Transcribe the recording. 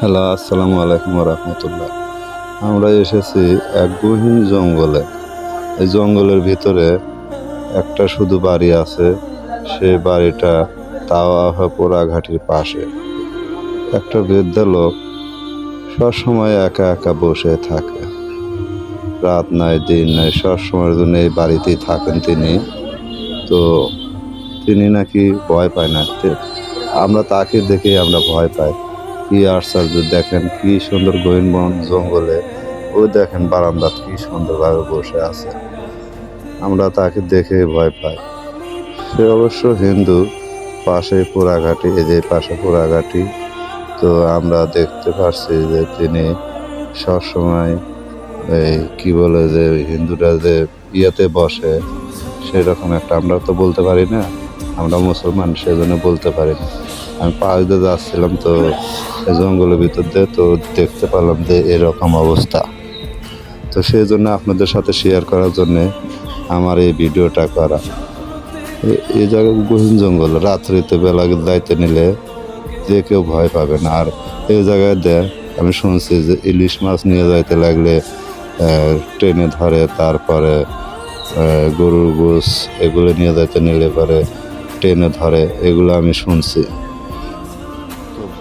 Hello, আসসালামু আলাইকুম রহমতুল্লাহ আমরা এসেছি এক গহীন জঙ্গলে। এই জঙ্গলের ভিতরে একটা শুধু বাড়ি আছে সেই বাড়িটা তাওয়া পোড়াঘাটির পাশে। একটা বৃদ্ধ লোক সবসময় একা একা বসে থাকে। রাত নাই, দিন নাই, সবসময়ের জন্য এই বাড়িতেই থাকেন তিনি। তো তিনি নাকি ভয় পায় না। আমরা তাকে দেখেই আমরা ভয় পাই। কি আশ্চর্য দেখেন কি সুন্দর গহীন বন জঙ্গলে, ওই দেখেন বারান্দাত কি সুন্দরভাবে বসে আছে। আমরা তাকে দেখে ভয় পাই। সে অবশ্য হিন্দু পাশে পোড়াঘাটি এই যে পাশে পোড়াঘাটি তো আমরা দেখতে পারছি যে তিনি সবসময় এই কী বলে যে হিন্দুরা যে ইয়েতে বসে, সেরকম একটা, আমরা তো বলতে পারি না। আমরা মুসলমান, সেজন্য বলতে পারি না। আমি পাশ দিয়ে যাচ্ছিলাম তো জঙ্গলের ভিতর দিয়ে তো দেখতে পেলাম যে এরকম অবস্থা। তো সেই জন্য আপনাদের সাথে শেয়ার করার জন্যে আমার এই ভিডিওটা করা। এই জায়গায় গহীন জঙ্গল, রাত্রিতে বেলা যাইতে নিলে যে কেউ ভয় পাবে না। আর এই জায়গায় দেখ আমি শুনছি যে ইলিশ মাছ নিয়ে যাইতে লাগলে ট্রেনে ধরে তারপরে গরুর গোস এগুলো নিয়ে যাইতে নিলে পরে ট্রেনে ধরে, এগুলো আমি শুনছি।